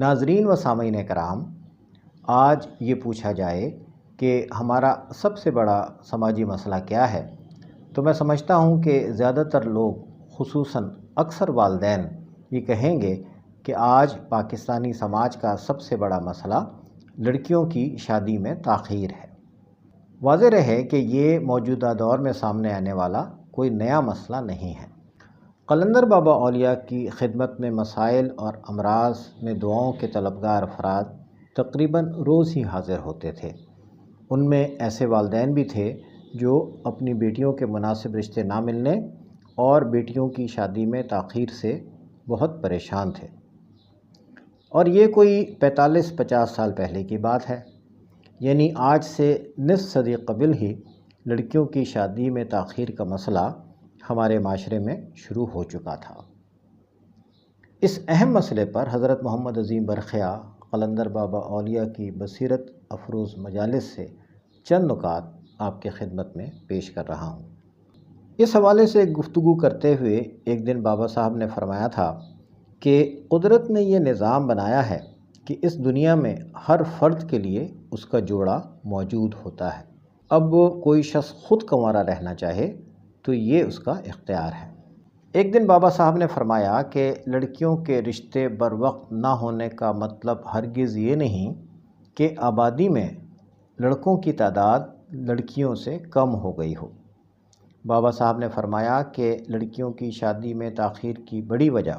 ناظرین و سامعین کرام، آج یہ پوچھا جائے کہ ہمارا سب سے بڑا سماجی مسئلہ کیا ہے؟ تو میں سمجھتا ہوں کہ زیادہ تر لوگ، خصوصاً اکثر والدین، یہ کہیں گے کہ آج پاکستانی سماج کا سب سے بڑا مسئلہ لڑکیوں کی شادی میں تاخیر ہے۔ واضح رہے کہ یہ موجودہ دور میں سامنے آنے والا کوئی نیا مسئلہ نہیں ہے۔ قلندر بابا اولیاء کی خدمت میں مسائل اور امراض میں دعاؤں کے طلبگار افراد تقریباً روز ہی حاضر ہوتے تھے۔ ان میں ایسے والدین بھی تھے جو اپنی بیٹیوں کے مناسب رشتے نہ ملنے اور بیٹیوں کی شادی میں تاخیر سے بہت پریشان تھے۔ اور یہ کوئی پینتالیس پچاس سال پہلے کی بات ہے۔ یعنی آج سے نصف صدی قبل ہی لڑکیوں کی شادی میں تاخیر کا مسئلہ ہمارے معاشرے میں شروع ہو چکا تھا۔ اس اہم مسئلے پر حضرت محمد عظیم برخیا قلندر بابا اولیاء کی بصیرت افروز مجالس سے چند نکات آپ کے خدمت میں پیش کر رہا ہوں۔ اس حوالے سے گفتگو کرتے ہوئے ایک دن بابا صاحب نے فرمایا تھا کہ قدرت نے یہ نظام بنایا ہے کہ اس دنیا میں ہر فرد کے لیے اس کا جوڑا موجود ہوتا ہے۔ اب کوئی شخص خود کنوارا رہنا چاہے تو یہ اس کا اختیار ہے۔ ایک دن بابا صاحب نے فرمایا کہ لڑکیوں کے رشتے بر وقت نہ ہونے کا مطلب ہرگز یہ نہیں کہ آبادی میں لڑکوں کی تعداد لڑکیوں سے کم ہو گئی ہو۔ بابا صاحب نے فرمایا کہ لڑکیوں کی شادی میں تاخیر کی بڑی وجہ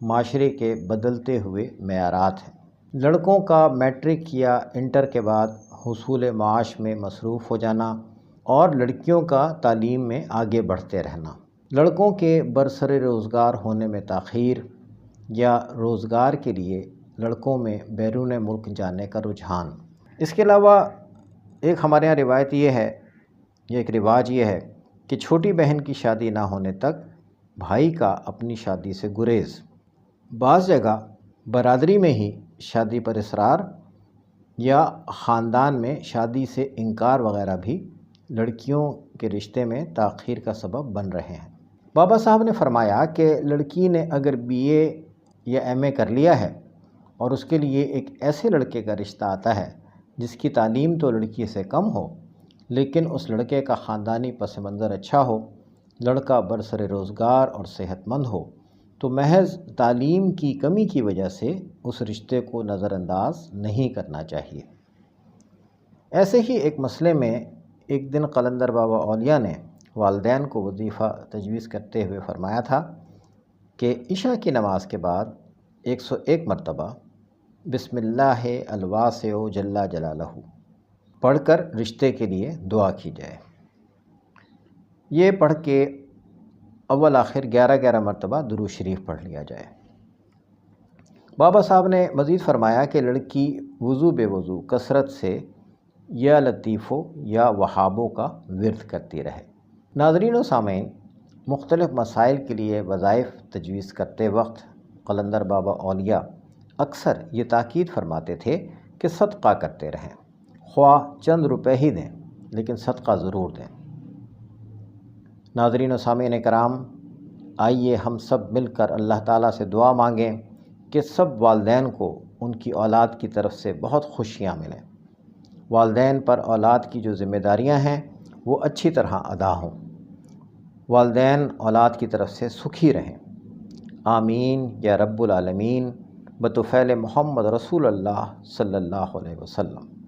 معاشرے کے بدلتے ہوئے معیارات ہیں۔ لڑکوں کا میٹرک یا انٹر کے بعد حصول معاش میں مصروف ہو جانا اور لڑکیوں کا تعلیم میں آگے بڑھتے رہنا۔ لڑکوں کے برسر روزگار ہونے میں تاخیر یا روزگار کے لیے لڑکوں میں بیرون ملک جانے کا رجحان۔ اس کے علاوہ ایک ہمارے یہاں روایت یہ ہے یہ ایک رواج یہ ہے کہ چھوٹی بہن کی شادی نہ ہونے تک بھائی کا اپنی شادی سے گریز۔ بعض جگہ برادری میں ہی شادی پر اصرار یا خاندان میں شادی سے انکار وغیرہ بھی لڑکیوں کے رشتے میں تاخیر کا سبب بن رہے ہیں۔ بابا صاحب نے فرمایا کہ لڑکی نے اگر بی اے یا ایم اے کر لیا ہے اور اس کے لیے ایک ایسے لڑکے کا رشتہ آتا ہے جس کی تعلیم تو لڑکی سے کم ہو، لیکن اس لڑکے کا خاندانی پس منظر اچھا ہو، لڑکا برسر روزگار اور صحت مند ہو، تو محض تعلیم کی کمی کی وجہ سے اس رشتے کو نظر انداز نہیں کرنا چاہیے۔ ایسے ہی ایک مسئلے میں ایک دن قلندر بابا اولیاء نے والدین کو وظیفہ تجویز کرتے ہوئے فرمایا تھا کہ عشاء کی نماز کے بعد ایک سو ایک مرتبہ بسم اللہ الواس و جلا جلالہ پڑھ کر رشتے کے لیے دعا کی جائے۔ یہ پڑھ کے اول آخر گیارہ گیارہ مرتبہ درو شریف پڑھ لیا جائے۔ بابا صاحب نے مزید فرمایا کہ لڑکی وضو بے وضو، کثرت سے یا لطیفوں یا وہابوں کا ورد کرتی رہے۔ ناظرین و سامعین، مختلف مسائل کے لیے وظائف تجویز کرتے وقت قلندر بابا اولیاء اکثر یہ تاکید فرماتے تھے کہ صدقہ کرتے رہیں۔ خواہ چند روپے ہی دیں، لیکن صدقہ ضرور دیں۔ ناظرین و سامعین کرام، آئیے ہم سب مل کر اللہ تعالیٰ سے دعا مانگیں کہ سب والدین کو ان کی اولاد کی طرف سے بہت خوشیاں ملیں۔ والدین پر اولاد کی جو ذمہ داریاں ہیں، وہ اچھی طرح ادا ہوں۔ والدین اولاد کی طرف سے سکھی رہیں۔ آمین، یا رب العالمین، بطفیل محمد رسول اللہ صلی اللہ علیہ وسلم۔